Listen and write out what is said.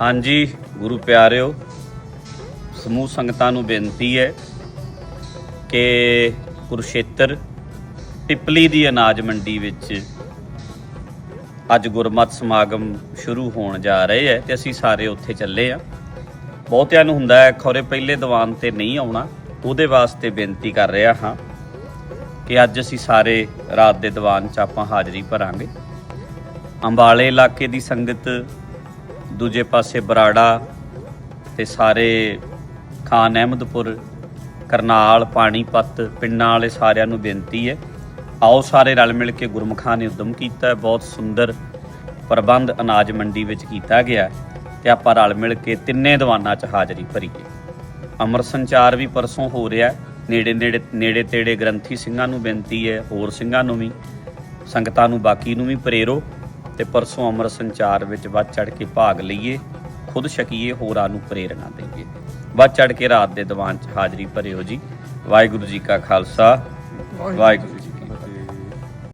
ਹਾਂਜੀ, ਗੁਰੂ ਪਿਆਰਿਓ, ਸਮੂਹ ਸੰਗਤਾਂ ਨੂੰ ਬੇਨਤੀ ਹੈ ਕਿ ਕੁਰਸ਼ੇਤਰ ਪਿਪਲੀ ਦੀ ਅਨਾਜ ਮੰਡੀ ਵਿੱਚ ਅੱਜ ਗੁਰਮਤ ਸਮਾਗਮ ਸ਼ੁਰੂ ਹੋਣ ਜਾ ਰਹੇ ਹੈ ਤੇ ਅਸੀਂ ਸਾਰੇ ਉੱਥੇ ਚੱਲੇ ਆ ਬਹੁਤਿਆਂ ਨੂੰ ਹੁੰਦਾ ਹੈ, ਖੌਰੇ ਪਹਿਲੇ ਦੀਵਾਨ ਤੇ ਨਹੀਂ ਆਉਣਾ, ਉਹਦੇ ਵਾਸਤੇ ਬੇਨਤੀ ਕਰ ਰਿਹਾ ਹਾਂ ਕਿ ਅੱਜ ਅਸੀਂ ਸਾਰੇ ਰਾਤ ਦੇ ਦੀਵਾਨ 'ਚ ਆਪਾਂ ਹਾਜ਼ਰੀ ਭਰਾਂਗੇ। ਅੰਬਾਲੇ ਇਲਾਕੇ ਦੀ ਸੰਗਤ ਦੂਜੇ ਪਾਸੇ ਬਰਾੜਾ ਤੇ ਸਾਰੇ ਖਾਨ ਅਹਿਮਦਪੁਰ, ਕਰਨਾਲ, ਪਾਣੀਪਤ, ਪਿੰਡਾਂ ਵਾਲੇ ਸਾਰਿਆਂ ਨੂੰ ਬੇਨਤੀ ਹੈ, ਆਓ ਸਾਰੇ ਰਲ ਮਿਲ ਕੇ ਗੁਰਮੁਖਾਂ ਨੇ ਉਦਮ ਕੀਤਾ ਬਹੁਤ ਸੁੰਦਰ ਪ੍ਰਬੰਧ ਅਨਾਜ ਮੰਡੀ ਵਿੱਚ ਕੀਤਾ ਗਿਆ ਹੈ ਤੇ ਆਪਾਂ ਰਲ ਮਿਲ ਕੇ ਤਿੰਨੇ ਦੀਵਾਨਾਂ 'ਚ ਹਾਜ਼ਰੀ ਭਰੀਏ। ਅਮਰ ਸੰਚਾਰ ਵੀ ਪਰਸੋਂ ਹੋ ਰਿਹਾ ਨੇੜੇ ਨੇੜੇ ਨੇੜੇ ਤੇੜੇ ਗ੍ਰੰਥੀ ਸਿੰਘਾਂ ਨੂੰ ਬੇਨਤੀ ਹੈ, ਹੋਰ ਸਿੰਘਾਂ ਨੂੰ ਵੀ, ਸੰਗਤਾਂ ਨੂੰ ਬਾਕੀ ਨੂੰ ਵੀ ਪ੍ਰੇਰੋ। ਤੇ ਪਰਸੋਂ ਅਮਰ ਸੰਚਾਰ ਵਿੱਚ ਵੱਧ ਚੜ ਕੇ ਭਾਗ ਲਈਏ, ਖੁਦ ਛਕੀਏ ਹੋਰਾਂ ਨੂੰ ਪ੍ਰੇਰਣਾ ਦਈਏ। ਵੱਧ ਚੜ ਕੇ ਰਾਤ ਦੇ ਦੀਵਾਨ 'ਚ ਹਾਜ਼ਰੀ ਭਰਿਓ ਜੀ। ਵਾਹਿਗੁਰੂ ਜੀ ਕਾ ਖਾਲਸਾ, ਵਾਹਿਗੁਰੂ